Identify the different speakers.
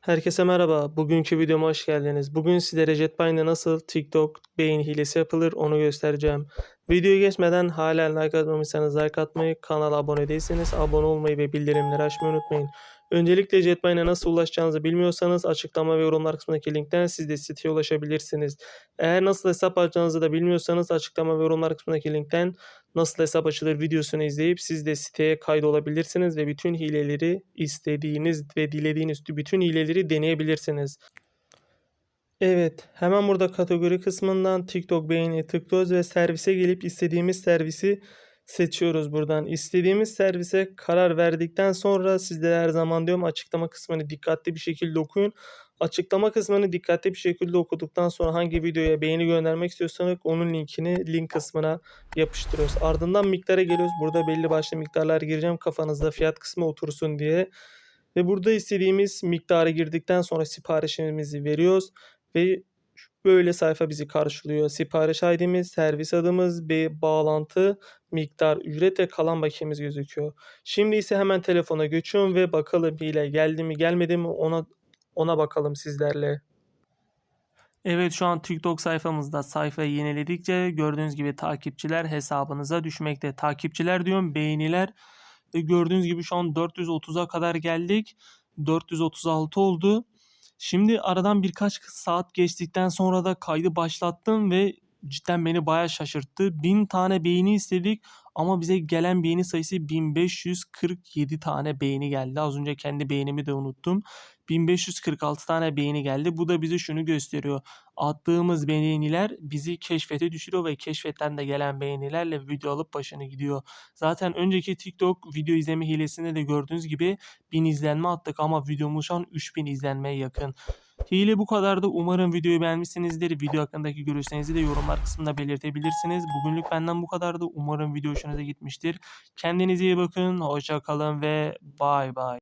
Speaker 1: Herkese merhaba. Bugünkü videoma hoş geldiniz. Bugün sizlere Jetpine'de nasıl TikTok beğeni hilesi yapılır onu göstereceğim. Videoya geçmeden hala like atmamışsanız like atmayı, kanala abone değilseniz abone olmayı ve bildirimleri açmayı unutmayın. Öncelikle Jetpine'e nasıl ulaşacağınızı bilmiyorsanız açıklama ve yorumlar kısmındaki linkten siz de siteye ulaşabilirsiniz. Eğer nasıl hesap açacağınızı da bilmiyorsanız açıklama ve yorumlar kısmındaki linkten nasıl hesap açılır videosunu izleyip siz de siteye kaydolabilirsiniz ve bütün hileleri istediğiniz ve dilediğiniz bütün hileleri deneyebilirsiniz. Evet, hemen burada kategori kısmından TikTok beğeni tıklıyoruz ve servise gelip istediğimiz servisi seçiyoruz buradan. İstediğimiz servise karar verdikten sonra sizlere her zaman diyorum açıklama kısmını dikkatli bir şekilde okuyun. Açıklama kısmını dikkatli bir şekilde okuduktan sonra hangi videoya beğeni göndermek istiyorsanız onun linkini link kısmına yapıştırıyoruz. Ardından miktara geliyoruz. Burada belli başlı miktarlar gireceğim kafanızda fiyat kısmı otursun diye. Ve burada istediğimiz miktarı girdikten sonra siparişimizi veriyoruz ve böyle sayfa bizi karşılıyor. Sipariş ID'miz, servis adımız, bir bağlantı, miktar, ücret ve kalan bakiyemiz gözüküyor. Şimdi ise hemen telefona geçiyorum ve bakalım hile geldi mi gelmedi mi ona ona bakalım sizlerle. Evet şu an TikTok sayfamızda sayfayı yeniledikçe gördüğünüz gibi takipçiler hesabınıza düşmekte. Takipçiler diyorum beğeniler. E, gördüğünüz gibi şu an 430'a kadar geldik. 436 oldu. Şimdi aradan birkaç saat geçtikten sonra da kaydı başlattım ve cidden beni bayağı şaşırttı. 1000 tane beğeni istedik ama bize gelen beğeni sayısı 1547 tane beğeni geldi. Az önce kendi beğenimi de unuttum. 1546 tane beğeni geldi. Bu da bize şunu gösteriyor. Attığımız beğeniler bizi keşfete düşürüyor ve keşfetten de gelen beğenilerle video alıp başını gidiyor. Zaten önceki TikTok video izleme hilesinde de gördüğünüz gibi 1000 izlenme attık ama videomuz şu an 3000 izlenmeye yakın. Hile bu kadardı. Umarım videoyu beğenmişsinizdir. Video hakkındaki görüşlerinizi de yorumlar kısmında belirtebilirsiniz. Bugünlük benden bu kadardı. Umarım video hoşunuza gitmiştir. Kendinize iyi bakın. Hoşça kalın ve bay bay.